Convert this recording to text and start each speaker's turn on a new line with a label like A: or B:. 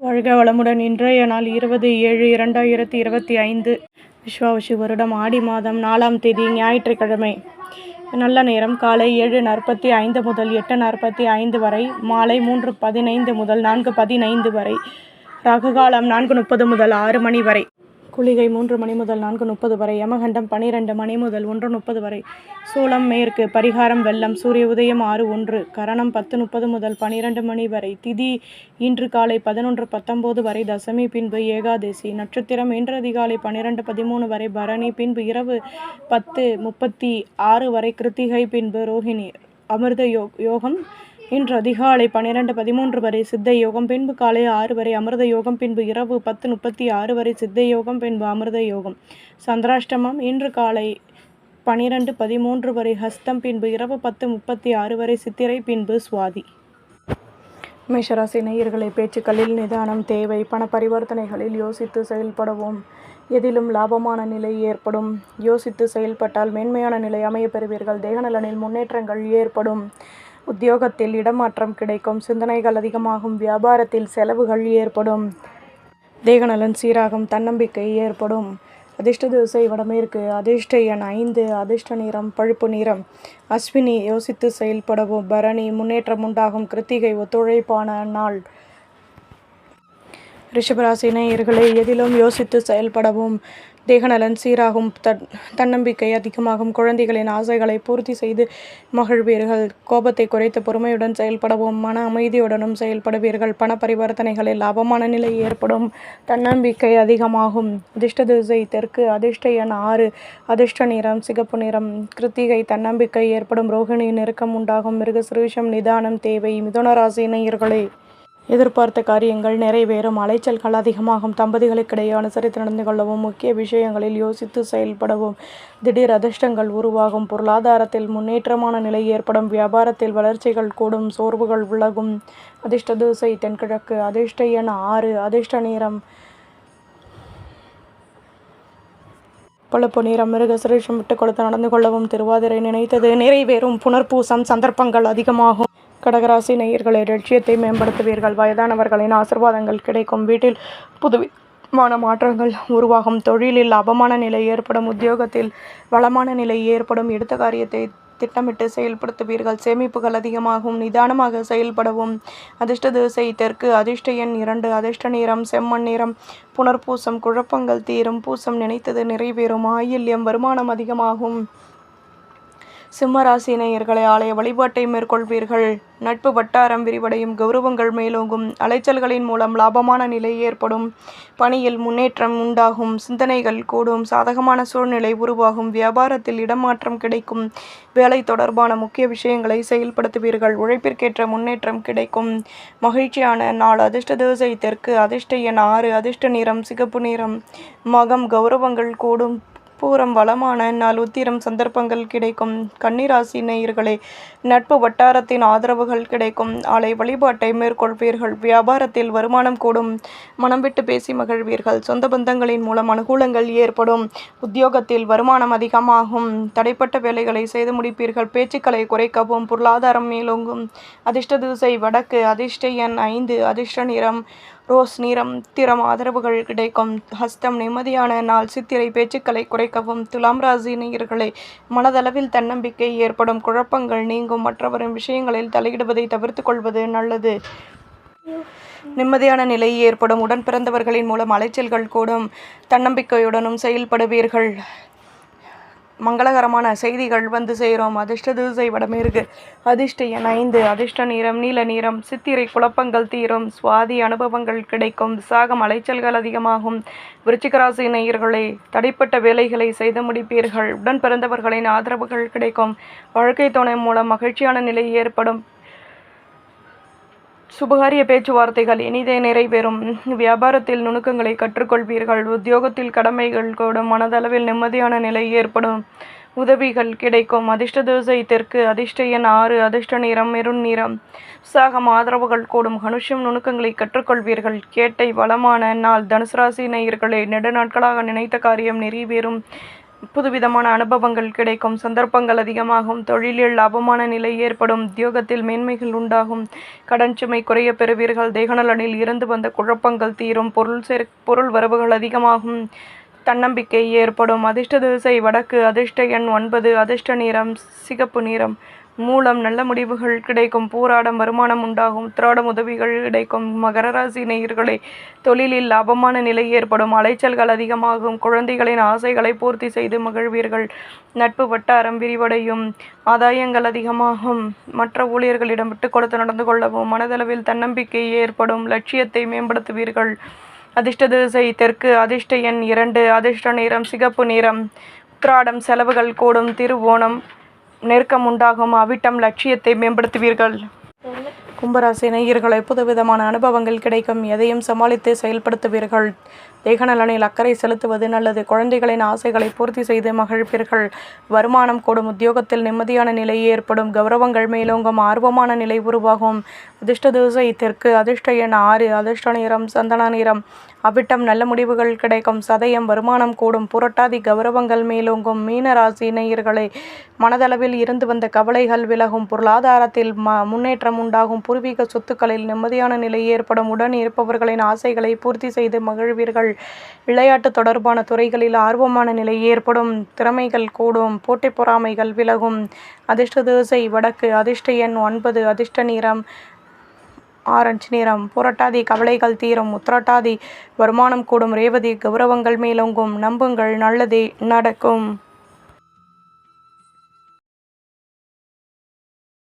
A: வாழ்க வளமுடன் இன்றைய நாள் இருபது ஏழு இரண்டாயிரத்தி இருபத்தி ஐந்து. விஸ்வாவசி வருடம் ஆடி மாதம் நாலாம் தேதி ஞாயிற்றுக்கிழமை. நல்ல நேரம் காலை ஏழு நாற்பத்தி ஐந்து முதல் எட்டு நாற்பத்தி ஐந்து வரை மாலை மூன்று பதினைந்து முதல் நான்கு பதினைந்து வரை ராகுகாலம் நான்கு முப்பது முதல் ஆறு மணி வரை. குளிகை மூன்று மணி முதல் நான்கு முப்பது வரை யமகண்டம் பனிரெண்டு மணி முதல் ஒன்று முப்பது வரை. சூளம் மேற்கு பரிகாரம் வெள்ளம் சூரிய உதயம் ஆறு ஒன்று கரணம் பத்து முப்பது முதல் பனிரெண்டு மணி வரை திதி இன்று காலை பதினொன்று பத்தொம்போது வரை தசமி பின்பு ஏகாதசி நட்சத்திரம் இன்று அதிகாலை பனிரெண்டு பதிமூணு வரை பரணி பின்பு இரவு பத்து முப்பத்தி ஆறு வரை கிருத்திகை பின்பு ரோஹிணி அமிர்த யோ யோகம் இன்று அதிகாலை பன்னிரண்டு பதிமூன்று வரை சித்த யோகம் பின்பு காலை ஆறு வரை அமிர்த யோகம் பின்பு இரவு பத்து முப்பத்தி ஆறு வரை சித்த யோகம் பின்பு அமிர்த யோகம் சந்திராஷ்டமம் இன்று காலை பனிரெண்டு பதிமூன்று வரை ஹஸ்தம் பின்பு இரவு பத்து முப்பத்தி ஆறு வரை சித்திரை பின்பு சுவாதி. மேஷராசி நேயர்களை பேச்சுக்களில் நிதானம் தேவை. பண பரிவர்த்தனைகளில் யோசித்து செயல்படவும். எதிலும் லாபமான நிலை ஏற்படும். யோசித்து செயல்பட்டால் மேன்மையான நிலை அமைய பெறுவீர்கள். தேகநலனில் முன்னேற்றங்கள் ஏற்படும். உத்தியோகத்தில் இடமாற்றம் கிடைக்கும். சிந்தனைகள் அதிகமாகும். வியாபாரத்தில் செலவுகள் ஏற்படும். தேகநலன் சீராகும். தன்னம்பிக்கை ஏற்படும். அதிர்ஷ்ட திசை வடமேற்கு. அதிர்ஷ்ட எண் ஐந்து அதிர்ஷ்ட நிறம் பழுப்பு நிறம். அஸ்வினி யோசித்து செயல்படவும். பரணி முன்னேற்றம் உண்டாகும். கிருத்திகை ஒத்துழைப்பான நாள். ரிஷபராசி நேயர்களே எதிலும் யோசித்து செயல்படவும். தேகநலன் சீராகும் தன் தன்னம்பிக்கை அதிகமாகும். குழந்தைகளின் ஆசைகளை பூர்த்தி செய்து மகிழ்வீர்கள். கோபத்தை குறைத்து பொறுமையுடன் செயல்படவும் மன அமைதியுடனும் செயல்படுவீர்கள். பண பரிவர்த்தனைகளில் அவமான நிலை ஏற்படும். தன்னம்பிக்கை அதிகமாகும். அதிர்ஷ்ட திசை தெற்கு அதிர்ஷ்ட எண் ஆறு. அதிர்ஷ்ட நிறம் சிகப்பு நிறம். கிருத்திகை தன்னம்பிக்கை ஏற்படும். ரோகிணி நெருக்கம் உண்டாகும். மிருகசிருஷம் நிதானம் தேவை. மிதுன ராசி நேயர்களே. எதிர்பார்த்த காரியங்கள் நிறைவேறும். அலைச்சல்கள் அதிகமாகும். தம்பதிகளுக்கிடையே அனுசரித்து நடந்து கொள்ளவும் முக்கிய விஷயங்களில் யோசித்து செயல்படவும். திடீர் அதிர்ஷ்டங்கள் உருவாகும். பொருளாதாரத்தில் முன்னேற்றமான நிலை ஏற்படும். வியாபாரத்தில் வளர்ச்சிகள் கூடும். சோர்வுகள் விலகும். அதிர்ஷ்ட தூசை தென்கிழக்கு அதிர்ஷ்ட எண் ஆறு. அதிர்ஷ்ட நேரம் பழுப்பு நிறம். மிருகசுரேஷம் விட்டு கொடுத்து நடந்து கொள்ளவும். திருவாதிரை நினைத்தது நிறைவேறும். புனர்பூசம். சந்தர்ப்பங்கள் அதிகமாகும். கடகராசி நேயர்களை லட்சியத்தை மேம்படுத்துவீர்கள். வயதானவர்களின் ஆசிர்வாதங்கள் கிடைக்கும். வீட்டில் புதுவிதமான மாற்றங்கள் உருவாகும். தொழிலில் அபமான நிலை ஏற்படும். உத்தியோகத்தில் வளமான நிலை ஏற்படும். எடுத்த காரியத்தை திட்டமிட்டு செயல்படுத்துவீர்கள். சேமிப்புகள் அதிகமாகும். நிதானமாக செயல்படவும். அதிர்ஷ்ட திசை தெற்கு அதிர்ஷ்ட எண் இரண்டு அதிர்ஷ்ட நிறம் செம்மண் நிறம். புனர்பூசம் குழப்பங்கள் தீரும். பூசம் நினைத்தது நிறைவேறும். ஆயில்யம் வருமானம் அதிகமாகும். சிம்மராசி நேயர்களை ஆலய வழிபாட்டை மேற்கொள்வீர்கள். நட்பு வட்டாரம் விரிவடையும் கௌரவங்கள் மேலோங்கும் அலைச்சல்களின் மூலம் லாபமான நிலை ஏற்படும் பணியில் முன்னேற்றம் உண்டாகும் சிந்தனைகள் கூடும் சாதகமான சூழ்நிலை உருவாகும் வியாபாரத்தில் இடமாற்றம் கிடைக்கும் வேலை தொடர்பான முக்கிய விஷயங்களை செயல்படுத்துவீர்கள் உழைப்பிற்கேற்ற முன்னேற்றம் கிடைக்கும். மகிழ்ச்சியான நாள் அதிர்ஷ்ட தேசை தெற்கு அதிர்ஷ்ட எண் ஆறு அதிர்ஷ்ட நிறம் சிகப்பு நிறம் மகம் கௌரவங்கள் கூடும். பூரம் வளமான நாள் உத்திரம் சந்தர்ப்பங்கள் கிடைக்கும். கன்னிராசி நேயர்களே நட்பு வட்டாரத்தின் ஆதரவுகள் கிடைக்கும். ஆலை வழிபாட்டை மேற்கொள்வீர்கள். வியாபாரத்தில் வருமானம் கூடும். மனம் விட்டு பேசி மகிழ்வீர்கள். சொந்த பந்தங்களின் மூலம் அனுகூலங்கள் ஏற்படும். உத்தியோகத்தில் வருமானம் அதிகமாகும். தடைப்பட்ட வேலைகளை செய்து முடிப்பீர்கள். பேச்சுக்களை குறைக்கவும். பொருளாதாரம் மேலோங்கும். அதிர்ஷ்ட திசை வடக்கு. அதிர்ஷ்ட எண் ஐந்து. அதிர்ஷ்ட நிறம் ரோஸ் நிறம் திறம் ஆதரவுகள் கிடைக்கும். ஹஸ்தம் நிம்மதியான நாள் சித்திரை பேச்சுக்களை குறைக்கவும் துலாம் ராசி நேயர்களை மனதளவில் தன்னம்பிக்கை ஏற்படும் குழப்பங்கள் நீங்கும் மற்றவரின் விஷயங்களில் தலையிடுவதை தவிர்த்து கொள்வது நல்லது. நிம்மதியான நிலை ஏற்படும் உடன் பிறந்தவர்களின் மூலம் அலைச்சல்கள் கூடும் தன்னம்பிக்கையுடனும் செயல்படுவீர்கள். மங்களகரமான செய்திகள் வந்து செய்கிறோம் அதிர்ஷ்ட திசை வடமேற்கு அதிர்ஷ்ட எண் ஐந்து. அதிர்ஷ்ட நிறம் நீல நிறம் சித்திரை குழப்பங்கள் தீரும். சுவாதி அனுபவங்கள் கிடைக்கும். விசாகம் அலைச்சல்கள் அதிகமாகும். விருச்சிகராசி நேயர்களே தடைப்பட்ட வேலைகளை செய்து முடிப்பீர்கள். உடன் பிறந்தவர்களின் ஆதரவுகள் கிடைக்கும். வாழ்க்கை துணை மூலம் மகிழ்ச்சியான நிலை ஏற்படும். சுபகாரிய பேச்சுவார்த்தைகள் இனிதே நிறைவேறும். வியாபாரத்தில் நுணுக்கங்களை கற்றுக்கொள்வீர்கள். உத்தியோகத்தில் கடமைகள் கூட மனதளவில் நிம்மதியான நிலை ஏற்படும். உதவிகள் கிடைக்கும். அதிர்ஷ்ட தோசை தெற்கு. அதிர்ஷ்ட எண் ஆறு. அதிர்ஷ்ட நிறம் மெருண் நிறம். உற்சாகம் ஆதரவுகள் கூடும். மனுஷம் நுணுக்கங்களை கற்றுக்கொள்வீர்கள். கேட்டை வளமான நாள். தனுசு ராசி நேயர்களே நெடு நாட்களாக நினைத்த காரியம் நிறைவேறும். புதுவிதமான அனுபவங்கள் கிடைக்கும். சந்தர்ப்பங்கள் அதிகமாகும். தொழிலில் லாபமான நிலை ஏற்படும். உத்தியோகத்தில் மேன்மைகள் உண்டாகும். கடன் சுமை குறைய பெறுவீர்கள். தேகநலனில் இருந்து வந்த குழப்பங்கள் தீரும். பொருள் சேர் பொருள் வரவுகள் அதிகமாகும். தன்னம்பிக்கை ஏற்படும். அதிர்ஷ்ட திசை வடக்கு. அதிர்ஷ்ட எண் ஒன்பது. அதிர்ஷ்ட நிறம். சிகப்பு நிறம். மூலம் நல்ல முடிவுகள் கிடைக்கும் பூராடம் வருமானம் உண்டாகும் திராடம் உதவிகள் கிடைக்கும். மகர ராசி நேயர்களே தொழிலில் லாபமான நிலை ஏற்படும். அலைச்சல்கள் அதிகமாகும். குழந்தைகளின் ஆசைகளை பூர்த்தி செய்து மகிழ்வீர்கள். நட்பு வட்டாரம் விரிவடையும். ஆதாயங்கள் அதிகமாகும். மற்ற ஊழியர்களிடம் விட்டு கொடுத்து நடந்து கொள்ளவும் மனதளவில் தன்னம்பிக்கை ஏற்படும். லட்சியத்தை மேம்படுத்துவீர்கள். அதிர்ஷ்ட திசை தெற்கு அதிர்ஷ்ட எண் இரண்டு அதிர்ஷ்ட நிறம் சிகப்பு நிறம். உத்திராடம் செலவுகள் கூடும். திருவோணம் நெருக்கம் உண்டாகும். அவிட்டம் லட்சியத்தை மேம்படுத்துவீர்கள். கும்பராசி நேயர்களை புதுவிதமான அனுபவங்கள் கிடைக்கும். எதையும் சமாளித்து செயல்படுத்துவீர்கள். தேக நலனில் அக்கறை செலுத்துவது நல்லது. குழந்தைகளின் ஆசைகளை பூர்த்தி செய்து மகிழ்ப்பீர்கள் வருமானம் கூடும். உத்தியோகத்தில் நிம்மதியான நிலை ஏற்படும். கௌரவங்கள் மேலோங்கும். ஆர்வமான நிலை உருவாகும். அதிர்ஷ்ட திசை தெற்கு. அதிர்ஷ்ட எண் ஆறு. அதிர்ஷ்ட நிறம் சந்தன நிறம். அவிட்டம் நல்ல முடிவுகள் கிடைக்கும். சதயம் வருமானம் கூடும். புரட்டாதி கௌரவங்கள் மேலோங்கும். மீனராசி நேயர்களை மனதளவில் இருந்து வந்த கவலைகள் விலகும். பொருளாதாரத்தில் ம முன்னேற்றம் உண்டாகும். பூர்வீக சொத்துக்களில் நிம்மதியான நிலை ஏற்படும். உடன் இருப்பவர்களின் ஆசைகளை பூர்த்தி செய்து மகிழ்வீர்கள். விளையாட்டு தொடர்பான துறைகளில் ஆர்வமான நிலை ஏற்படும். திறமைகள் கூடும். போட்டி பொறாமைகள் விலகும். அதிர்ஷ்ட திசை வடக்கு. அதிர்ஷ்ட எண் ஒன்பது. அதிர்ஷ்ட நிறம் ஆரஞ்சு நிறம். புரட்டாதி கவலைகள் தீரும். உத்திரட்டாதி வருமானம் கூடும். ரேவதி கௌரவங்கள் மேலோங்கும். நம்புங்கள். நல்லதே நடக்கும்.